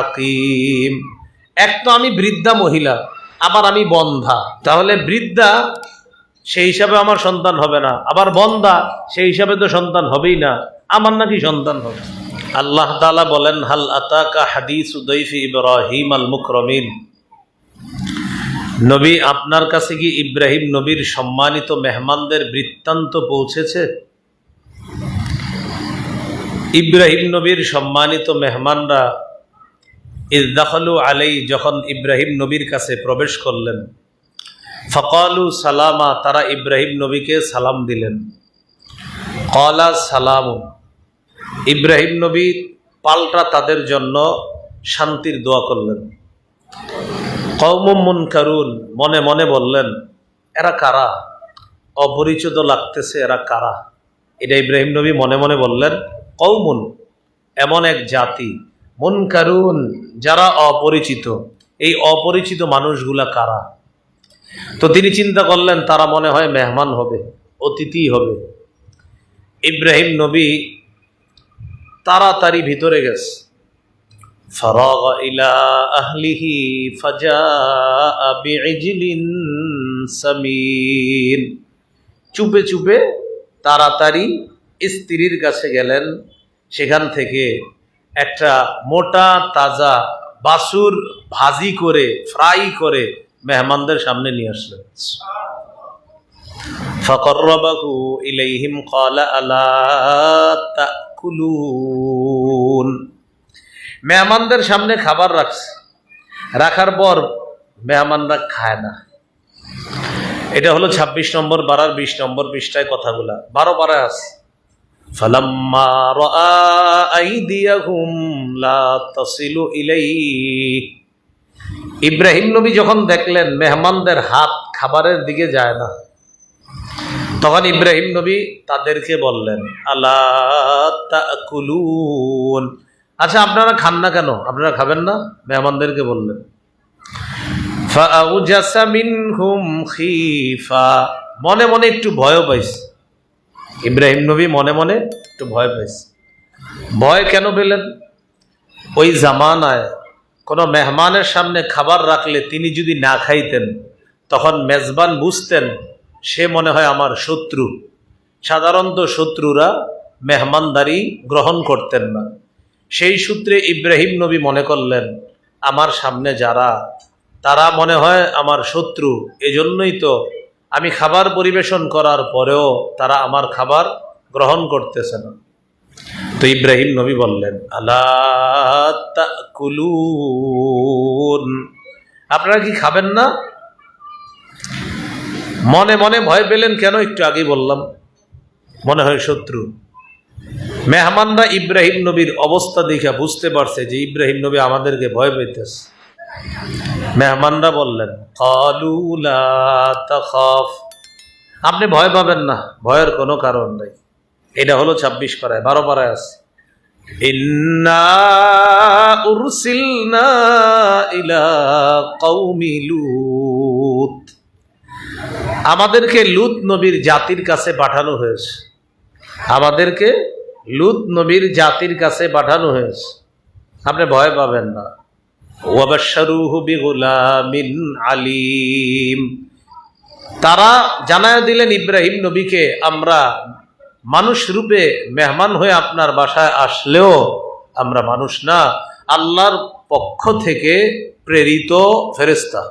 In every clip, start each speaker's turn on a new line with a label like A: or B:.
A: আকিম। এক তো আমি বৃদ্ধা মহিলা, আবার আমি বন্ধা। তাহলে বৃদ্ধা সেই হিসাবে আমার সন্তান হবে না, আবার বন্ধা সেই হিসাবে তো সন্তান হবেই না, আমার নাকি সন্তান হবে। আল্লাহ তাআলা বলেন, হাল আতাকা হাদিস উদৈফি ইব্রাহিম আল মুকরমিন। নবী, আপনার কাছে কি ইব্রাহিম নবীর সম্মানিত মেহমানদের বৃত্তান্ত পৌঁছেছে? ইব্রাহিম নবীর সম্মানিত মেহমানরা ইদাখলু আলাই যখন ইব্রাহিম নবীর কাছে প্রবেশ করলেন, ফকালু সালামা, তারা ইব্রাহিম নবীকে সালাম দিলেন। কলা সালাম, ইব্রাহিম নবী পাল্টা তাদের জন্য শান্তির দোয়া করলেন। কৌমুন কারুন মনে মনে বললেন, এরা কারা? অপরিচিত লাগতেছে, এরা কারা? এটা ইব্রাহিম নবী মনে মনে বললেন কৌমুন এমন এক জাতি, মুনকারুন, যারা অপরিচিত। এই অপরিচিত মানুষগুলা কারা? তো তিনি চিন্তা করলেন, তারা মনে হয় মেহমান হবে, অতিথি হবে। ইব্রাহিম নবী তাড়াতাড়ি ভিতরে গেছে। ফরগ ইলা আহলিহি চুপে চুপে তাড়াতাড়ি স্ত্রীর কাছে গেলেন, সেখান থেকে একটা মোটা তাজা বাসুর ভাজি করে, ফ্রাই করে মেহমানদের সামনে নিয়ে আসলেন। ফকরবাহু ইলাইহিম কলা আলা মেহমানদের সামনে খাবার রাখছে। রাখার পর মেহমানরা খায় না। এটা হলো ২৬ নম্বর বারার ২০ নম্বর পৃষ্ঠায় কথাগুলা। বারো বারায় আছে। فلما رأى أيديهم لا تصل إليه ইব্রাহিম নবী যখন দেখলেন মেহমানদের হাত খাবারের দিকে যায় না তখন ইব্রাহিম নবী তাদেরকে বললেন আল্লাহ তাকুলুন আচ্ছা আপনারা খান না কেন আপনারা খাবেন না মেহমানদেরকে বললেন فأوجس منهم خيفة মনে মনে একটু ভয় পাইছে ইব্রাহিম নবী মনে মনে একটু ভয় পেয়েছে ভয় কেন পেলেন? ওই জামানায় কোনো মেহমানের সামনে খাবার রাখলে তিনি যদি না খাইতেন, তখন মেজবান বুঝতেন, সে মনে হয় আমার শত্রু। সাধারণত শত্রুরা মেহমানদারি গ্রহণ করতেন না। সেই সূত্রে ইব্রাহিম নবী মনে করলেন, আমার সামনে যারা, তারা মনে হয় আমার শত্রু, এজন্যই তো আমি খাবার পরিবেশন করার পরেও তারা আমার খাবার গ্রহণ করতেছে না। তো ইব্রাহিম নবী বললেন আল্লাহ আপনারা কি খাবেন না? মনে মনে ভয় পেলেন কেন? একটু আগেই বললাম, মনে হয় শত্রু। মেহমানরা ইব্রাহিম নবীর অবস্থা দেখে বুঝতে পারছে যে ইব্রাহিম নবী আমাদেরকে ভয় পেতেছে। মেহমানরা বললেন "ক্বালু লা আপনি ভয় পাবেন না, ভয়ের কোনো কারণ নেই। এটা হলো ছাব্বিশ পাড়ায়, বারো পাড়ায় আছে। আমাদেরকে লুত নবীর জাতির কাছে পাঠানো হয়েছে। আমাদেরকে লুত নবীর জাতির কাছে পাঠানো হয়েছে। আপনি ভয় পাবেন না। আলিম। তারা জানায় দিলেন, ইব্রাহিম নবীকে আমরা মানুষ রূপে মেহমান হয়ে আপনার বাসায় আসলেও আমরা মানুষ না। আল্লাহর পক্ষ থেকে প্রেরিত ফেরেস্তা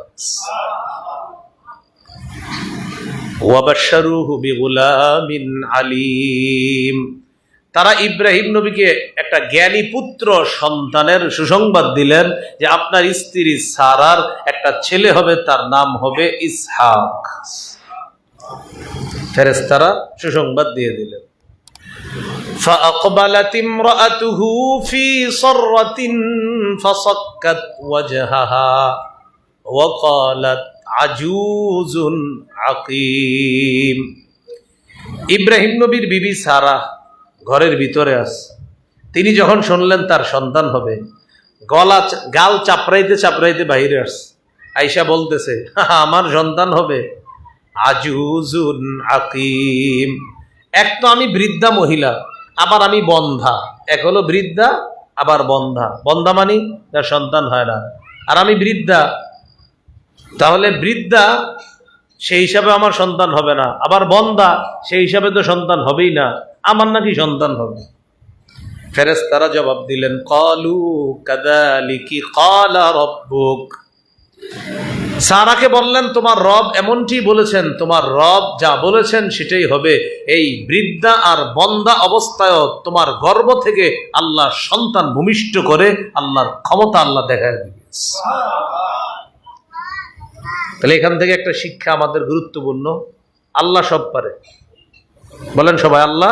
A: ওয়াবাশারুহু বিগুলামিন আলিম। তারা ইব্রাহিম নবীকে একটা জ্ঞানী পুত্র সন্তানের সুসংবাদ দিলেন যে আপনার স্ত্রী সারার একটা ছেলে হবে তার নাম হবে ইসহাক ফেরেস্তারা সুসংবাদ দিয়ে দিলেন فأقبلت امرأته في صرة فصكت وجهها وقالت عجوز عقيم ইব্রাহিম নবীর বিবি সারা ঘরের ভিতরে আছে তিনি যখন শুনলেন, তার সন্তান হবে। গলা গাল চাপড়াইতে চাপড়াইতে বাইরে আসছে আইসা বলতেছে আমার সন্তান হবে। আজুজুন আকিম। এক তো আমি বৃদ্ধা মহিলা, আবার আমি বন্ধা। এক হলো বৃদ্ধা, আবার বন্ধা। বন্ধা মানি তার সন্তান হয় না। আর আমি বৃদ্ধা, তাহলে বৃদ্ধা সেই হিসাবে আমার সন্তান হবে না। আবার বন্ধা, সেই হিসাবে তো সন্তান হবেই না। আমার নাকি সন্তান হবে। ফেরেস তারা জবাব দিলেন, কলু কাদালিকি কলা রব্বুক। সারাকে বললেন, তোমার রব এমনটি বলেছেন, তোমার রব যা বলেছেন সেটাই হবে। এই বৃদ্ধা আর বন্দা অবস্থায় তোমার গর্ব থেকে আল্লাহ সন্তান ভূমিষ্ঠ করে আল্লাহর ক্ষমতা আল্লাহ দেখা তাহলে এখান থেকে একটা শিক্ষা আমাদের গুরুত্বপূর্ণ। আল্লাহ সব পারে। বলেন সবাই, আল্লাহ।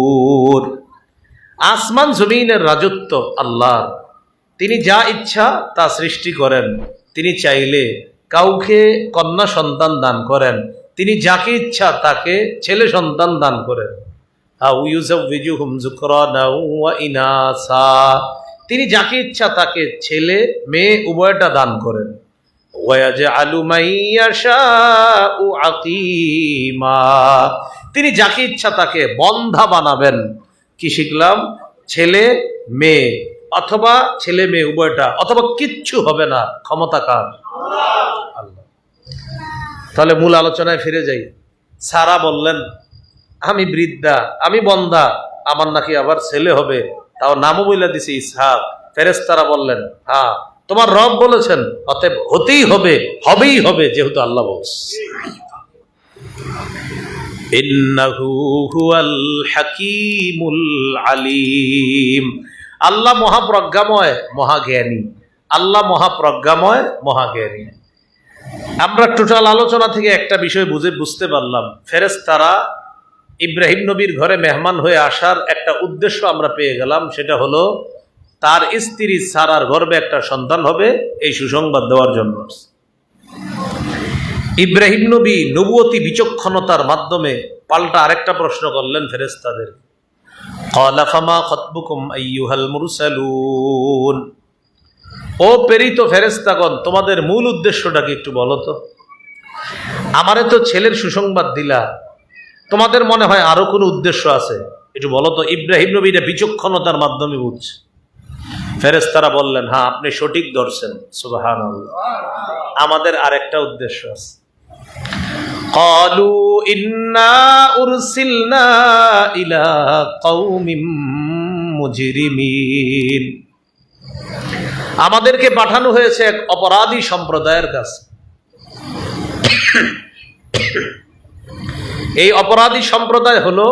A: আসমান জমিনের রাজত্ব আল্লাহর তিনি যা ইচ্ছা তা সৃষ্টি করেন। তিনি চাইলে কাউকে কন্যা সন্তান দান করেন। তিনি যাকে ইচ্ছা তাকে ছেলে সন্তান দান করেন। তিনি যাকে ইচ্ছা তাকে ছেলে, মেয়ে উভয়টা দান করেন। তিনি যাকে ইচ্ছা তাকে বন্ধা বানাবেন। কি শিখলাম? ছেলে, মেয়ে, অথবা ছেলে, মেয়ে, উভয়টা, অথবা কিচ্ছু হবে না, ক্ষমতা কার? আল্লাহ। তাহলে মূল আলোচনায় ফিরে যাই। সারা বললেন, আমি বৃদ্ধা, আমি বন্ধা আমার নাকি আবার ছেলে হবে। তাও নামও বলে দিছি ইসহাক। ফেরেস্তারা বললেন হ্যাঁ তোমার রব বলেছেন, অতএব হতেই হবে, হবেই হবে, যেহেতু আল্লাহ বলছে। হাকিমুল আলিম। আল্লাহ মহাপ্রজ্ঞাময়, মহাজ্ঞানী। আল্লাহ মহাপ্রজ্ঞাময়, মহাজ্ঞানী। আমরা টোটাল আলোচনা থেকে একটা বিষয় বুঝে বুঝতে পারলাম। ফেরেশতারা ইব্রাহিম নবীর ঘরে মেহমান হয়ে আসার একটা উদ্দেশ্য আমরা পেয়ে গেলাম, সেটা হলো তার স্ত্রী সারার গর্বে একটা সন্তান হবে, এই সুসংবাদ দেওয়ার জন্য। ইব্রাহিম নবী নবুয়তি বিচক্ষণতার মাধ্যমে পাল্টা আরেকটা প্রশ্ন করলেন ফেরেস্তাদের ও প্রেরিত ফেরেস্তাগণ তোমাদের মূল উদ্দেশ্যটা কি একটু বলো তো? আমারে তো ছেলের সুসংবাদ দিলা। তোমাদের মনে হয় আরও কোনো উদ্দেশ্য আছে? একটু বলো তো, ইব্রাহিম নবী এটা বিচক্ষণতার মাধ্যমে বুঝছে? ফেরেস্তারা বললেন হ্যাঁ আপনি সঠিক ধরছেন সুবাহান আমাদের আরেকটা উদ্দেশ্য আছে। قالوا إنا أرسلنا إلى قوم مجرمين আমাদেরকে পাঠানো হয়েছে এক অপরাধী সম্প্রদায়ের কাছে এই অপরাধী সম্প্রদায় হলো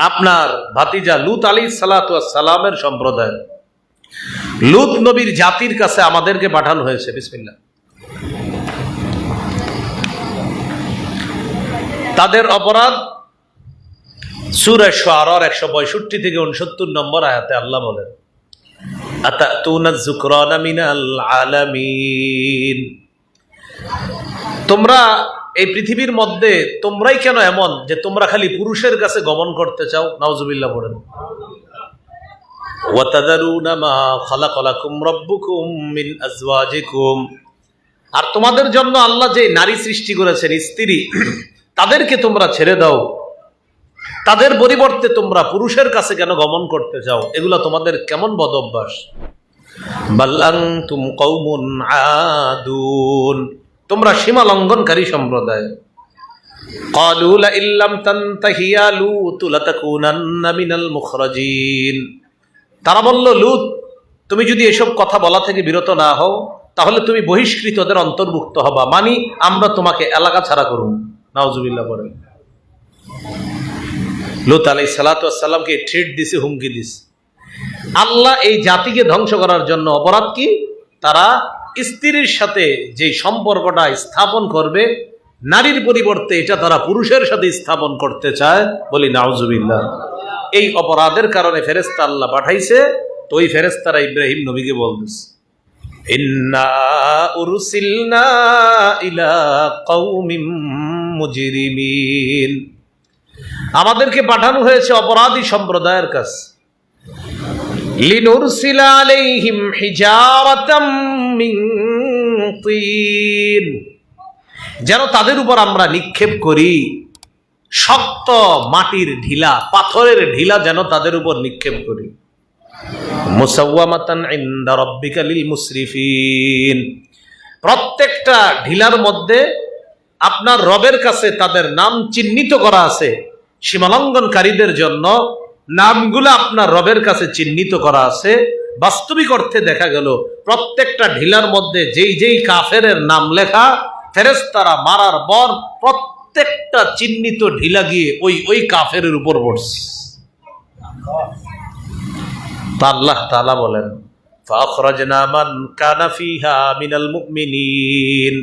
A: আপনার ভাতিজা লুত আলী সালামের সম্প্রদায় লুত নবীর জাতির কাছে আমাদেরকে পাঠানো হয়েছে বিসমিল্লা তাদের অপরাধ? সুরে শারর একশো পঁয়ষট্টি থেকে উনসত্তর নম্বর আয়াতে আল্লাহ বলেন তোমরা এই পৃথিবীর মধ্যে তোমরাই কেন এমন যে তোমরা খালি পুরুষের কাছে গমন করতে চাও? মিন আজওয়াজিকুম। আর তোমাদের জন্য আল্লাহ যে নারী সৃষ্টি করেছেন, স্ত্রী তাদেরকে তোমরা ছেড়ে দাও। তাদের পরিবর্তে তোমরা পুরুষের কাছে কেন গমন করতে চাও এগুলো তোমাদের কেমন বদ অভ্যাস তোমরা সীমা লঙ্ঘনকারী সম্প্রদায়। তারা বলল, লুত, তুমি যদি এসব কথা বলা থেকে বিরত না হও, তাহলে তুমি বহিষ্কৃতদের অন্তর্ভুক্ত হবা। মানি, আমরা তোমাকে এলাকা ছাড়া করুন। নাওজুবিল্লাহ বলেন লুত আলাই সালাতামকে ট্রিট দিছে, হুমকি দিছে। আল্লাহ এই জাতিকে ধ্বংস করার জন্য অপরাধ কি? তারা স্ত্রীর সাথে যে সম্পর্কটা স্থাপন করবে, নারীর পরিবর্তে এটা তারা পুরুষের সাথে স্থাপন করতে চায় বলি নাউজুবিল্লাহ। এই অপরাধের কারণে ফেরেস্তা আল্লাহ পাঠাইছে, তো ওই ফেরেস্তারা ইব্রাহিম নবীকে বলতেছে, ইন্না উরসিলনা ইলা কওমিম মুজরিমিন। আমাদেরকে পাঠানো হয়েছে অপরাধী সম্প্রদায়ের কাছে। লিনুরসিলা আলাইহিম হিজারাতাম মিন তিন। যেন তাদের উপর আমরা নিক্ষেপ করি। শক্ত মাটির ঢিলা, পাথরের ঢিলা যেন তাদের উপর নিক্ষেপ করি। প্রত্যেকটা ঢিলার মধ্যে আপনার রবের কাছে তাদের নাম চিহ্নিত করা আছে সীমালঙ্ঘনকারীদের জন্য নামগুলো আপনার রবের কাছে চিহ্নিত করা আছে বাস্তবিক অর্থে দেখা গেল প্রত্যেকটা ঢিলার মধ্যে যেই যেই কাফের নাম লেখা ফেরেস্তারা মারার পর প্রত্যেকটা চিহ্নিত ঢিলা গিয়ে ওই ওই কাফের উপর পড়ছে তা আল্লাহ তাআলা বলেন فأخرجنا من كان فيها من المؤمنين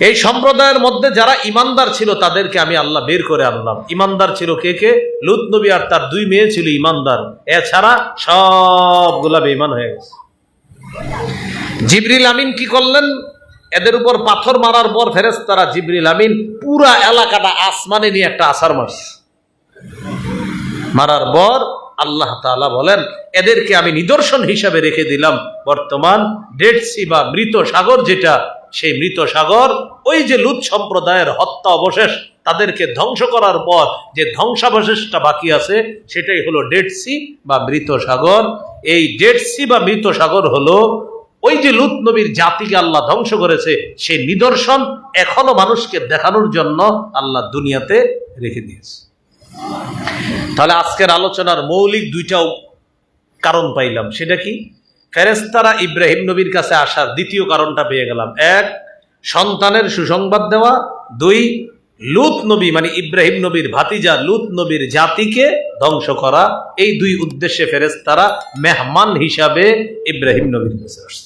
A: এই সম্প্রদায়ের মধ্যে যারা ইমানদার ছিল, তাদেরকে আমি আল্লাহ বের করে আনলাম। ইমানদার ছিল কে কে? লুত নবী আর তার দুই মেয়ে ছিল ইমানদার। এছাড়া সবগুলা বেঈমান হয়ে গেছে। জিবরিল আমিন কি করলেন? এদের উপর পাথর মারার পর ফেরেস তারা জিবরিল আমিন পুরা এলাকাটা আসমানে নিয়ে একটা আসার মারছে। মারার পর আল্লাহ তাআলা বলেন, এদেরকে আমি নিদর্শন হিসাবে রেখে দিলাম। বর্তমান ডেড সি বা মৃত সাগর যেটা সেই মৃত সাগর, ওই যে লুত সম্প্রদায়ের হত্যা অবশেষ, তাদেরকে ধ্বংস করার পর যে ধ্বংসাবশেষটা বাকি আছে, সেটাই হলো ডেড সি বা মৃত সাগর। এই ডেড সি বা মৃত সাগর হলো ওই যে লুত নবীর জাতিকে আল্লাহ ধ্বংস করেছে, সেই নিদর্শন এখনও মানুষকে দেখানোর জন্য আল্লাহ দুনিয়াতে রেখে দিয়েছে। তাহলে আজকের আলোচনার মৌলিক দুইটাও কারণ পাইলাম, সেটা কি? ফেরেস্তারা ইব্রাহিম নবীর কাছে আসার দ্বিতীয় কারণটা পেয়ে গেলাম। এক, সন্তানের সুসংবাদ দেওয়া। দুই, লুত নবী মানে ইব্রাহিম নবীর ভাতিজা লুত নবীর জাতিকে ধ্বংস করা। এই দুই উদ্দেশ্যে ফেরেস্তারা মেহমান হিসাবে ইব্রাহিম নবীর কাছে আসছে।